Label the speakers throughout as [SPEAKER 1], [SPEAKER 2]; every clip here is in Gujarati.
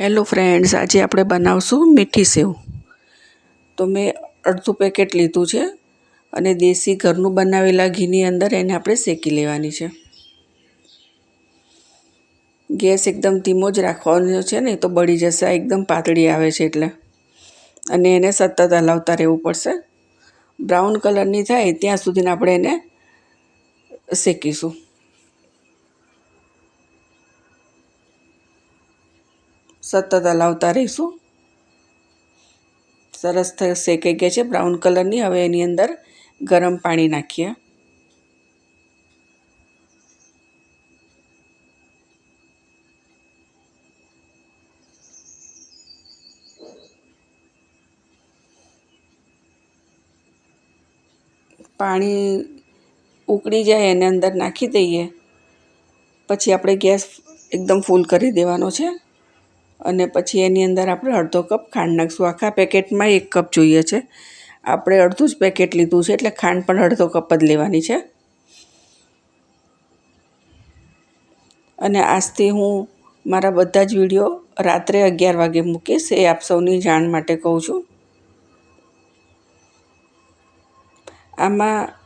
[SPEAKER 1] હેલો ફ્રેન્ડ્સ, આજે આપણે બનાવશું મીઠી સેવ. તો મેં અડધું પેકેટ લીધું છે અને દેશી ઘરનું બનાવેલા ઘીની અંદર એને આપણે શેકી લેવાની છે. ગેસ એકદમ ધીમો જ રાખવાનો છે ને, તો બળી જશે એકદમ પાતળી આવે છે એટલે. અને એને સતત હલાવતા રહેવું પડશે. બ્રાઉન કલરની થાય ત્યાં સુધીને આપણે એને શેકીશું. સતત હલાવતા રહીશું. સરસ શેકાઈ ગયા છે, બ્રાઉન કલરની. હવે એની અંદર ગરમ પાણી નાખીએ. પાણી ઉકળી જાય, એને અંદર નાખી દઈએ. પછી આપણે ગેસ એકદમ ફૂલ કરી દેવાનો છે. અને પછી એની અંદર આપણે અડધો કપ ખાંડ નાખીશું. આખા પેકેટમાં એક કપ જોઈએ છે. આપણે અડધું જ પેકેટ લીધું છે એટલે ખાંડ પણ અડધો કપ જ લેવાની છે. અને આજથી હું મારા બધા જ વીડિયો રાત્રે અગિયાર વાગે મૂકીશ. એ આપ સૌની જાણ માટે કહું છું. આમાં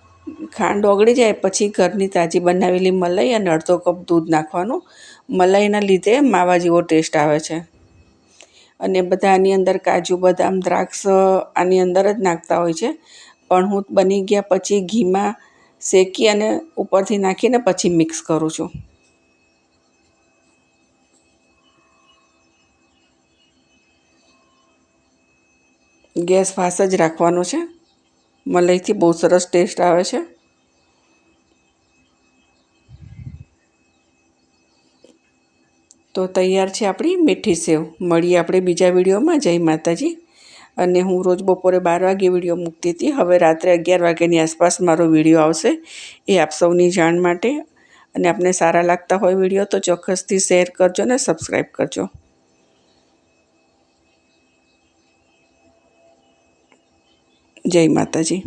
[SPEAKER 1] ખાંડ ઓગળી જાય, પછી ઘરની તાજી બનાવેલી મલાઈ અને અડધો કપ દૂધ નાખવાનું. મલાઈના લીધે માવા જેવો ટેસ્ટ આવે છે. અને બધા આની અંદર કાજુ, બદામ, દ્રાક્ષ, આની અંદર જ નાખતા હોય છે. પણ હું બની ગયા પછી ઘીમાં શેકી અને ઉપરથી નાખીને પછી મિક્સ કરું છું. ગેસ ફાસ જ રાખવાનો છે. મલાઈથી બહુ સરસ ટેસ્ટ આવે છે. તો તૈયાર છે આપણી મીઠી સેવ. મળીએ આપણે બીજા વિડીયોમાં. જય માતાજી. અને હું રોજ બપોરે બાર વાગે વીડિયો મૂકતી હતી. હવે રાત્રે અગિયાર વાગ્યાની આસપાસ મારો વીડિયો આવશે એ આપ સૌની જાણ માટે. અને આપને સારા લાગતા હોય વીડિયો તો ચોક્કસથી શેર કરજો ને સબસ્ક્રાઈબ કરજો. જય માતાજી.